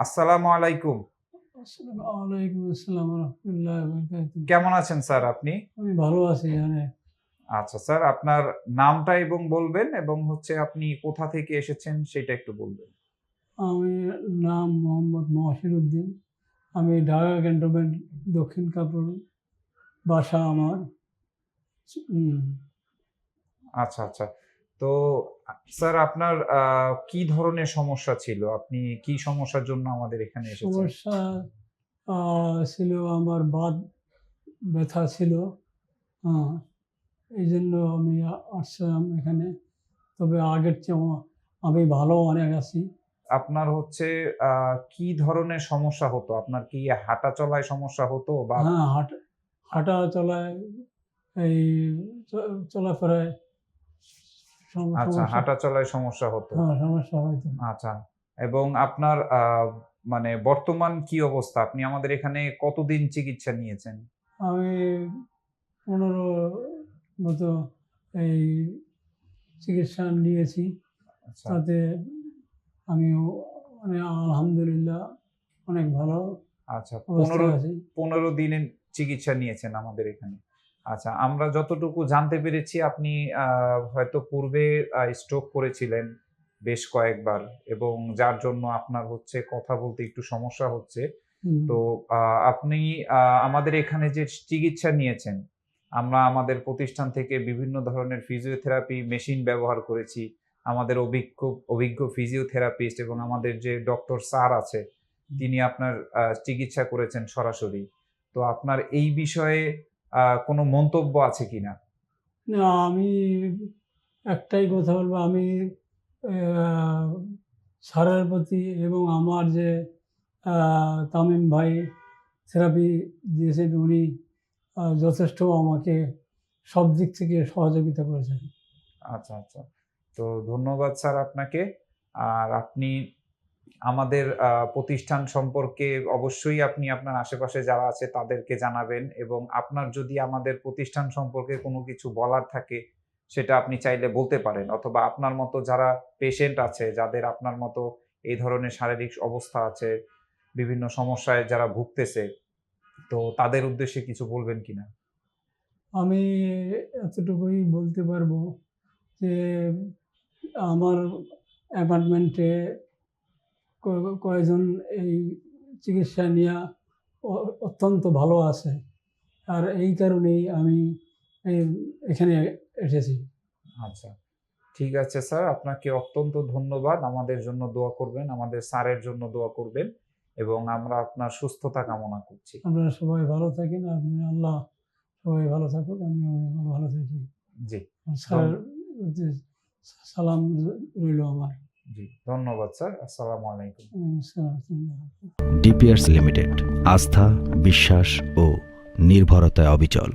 আসসালামু আলাইকুম। আসসালামু আলাইকুম আসসালাম কেমন আছেন স্যার আপনি? আমি ভালো আছি আচ্ছা স্যার আপনার নামটা এবং বলবেন এবং হচ্ছে আপনি কোথা থেকে এসেছেন সেটা একটু বলবেন। আমি নাম মোহাম্মদ মহসির উদ্দিন আমি ঢাকা ক্যান্টনমেন্ট দক্ষিণ কাপুর বাসা আমার। আচ্ছা আচ্ছা। তো স্যার আপনার কি ধরনের সমস্যা ছিল? আপনি কি সমস্যার জন্য আমাদের এখানে এসেছেন? সমস্যা ছিল আমার বাদ ব্যথা ছিল হ্যাঁ এই জন্য আমি আসছিলাম এখানে। তবে আগের চেয়ে আমি ভালো অনেক আছি। আপনার হচ্ছে কি ধরনের সমস্যা হতো? আপনার কি হাঁটা চলায় সমস্যা হতো বা হ্যাঁ হাঁটা হাঁটা চলায় এই চলাফেরায় আচ্ছা হাঁটা চলায় সমস্যা হতো। হ্যাঁ সমস্যা হয়তো আচ্ছা এবং আপনার মানে বর্তমান কি অবস্থা? আপনি আমাদের এখানে কতদিন চিকিৎসা নিয়েছেন? আমি পনেরো মতো এই চিকিৎসা নিয়েছি। আচ্ছা। তাতে আমি মানে আলহামদুলিল্লাহ অনেক ভালো আচ্ছা পনেরো পনেরো দিনের চিকিৎসা নিয়েছেন আমাদের এখানে। আচ্ছা আমরা যতটুকু জানতে পেরেছি আপনি আহ, হয়তো পূর্বে স্ট্রোক করেছিলেন বেশ কয়েকবার এবং যার জন্য আপনার হচ্ছে কথা বলতে একটু সমস্যা হচ্ছে। তো আপনি আমাদের এখানে যে চিকিৎসা নিয়েছেন আমরা আমাদের প্রতিষ্ঠান থেকে বিভিন্ন ধরনের ফিজিওথেরাপি মেশিন ব্যবহার করেছি। আমাদের অভিজ্ঞ অভিজ্ঞ ফিজিওথেরাপিস্ট এবং আমাদের যে ডক্টর স্যার আছে তিনি আপনার চিকিৎসা করেছেন সরাসরি। তো আপনার এই বিষয়ে কোনো মন্তব্য আছে কিনা? না আমি একটাই কথা বলব আমি আহ, স্যারের প্রতি এবং আমার যে তামিম ভাই থেরাপি দিয়েছেন উনি যথেষ্ট আমাকে সব দিক থেকে সহযোগিতা করেছেন। আচ্ছা আচ্ছা। তো ধন্যবাদ স্যার আপনাকে। আর আপনি আমাদের প্রতিষ্ঠান সম্পর্কে অবশ্যই আপনি আপনার আশেপাশে যারা আছে তাদেরকে জানাবেন এবং আপনার যদি আমাদের প্রতিষ্ঠান সম্পর্কে কোনো কিছু বলার থাকে সেটা আপনি চাইলে বলতে পারেন অথবা আপনার মতো যারা পেশেন্ট আছে, যাদের আপনার মতো এই ধরনের শারীরিক অবস্থা আছে, বিভিন্ন সমস্যায় যারা ভুগতেছে, তো তাদের উদ্দেশ্যে কিছু বলবেন কিনা? আমি এতটুকুই বলতে পারব যে, আমার অ্যাপার্টমেন্টে কয়েকজন এই চিকিৎসা নিয়ে অত্যন্ত ভালো আছে। আর এই কারণেই আমি এখানে এসেছি। আচ্ছা ঠিক আছে স্যার। আপনাকে অত্যন্ত ধন্যবাদ। আমাদের জন্য দোয়া করবেন আমাদের স্যারের জন্য দোয়া করবেন এবং আমরা আপনার সুস্থতা কামনা করছি। আপনারা সবাই ভালো থাকেন আপনি আল্লাহ সবাই ভালো থাকুক আমি ভালো ভালো থাকি। জি। স্যার সালাম রইল আমার। জি ধন্যবাদ স্যার। আসসালামু আলাইকুম। ডিপিআরসি লিমিটেড আস্থা বিশ্বাস ও নির্ভরতায় অবিচল।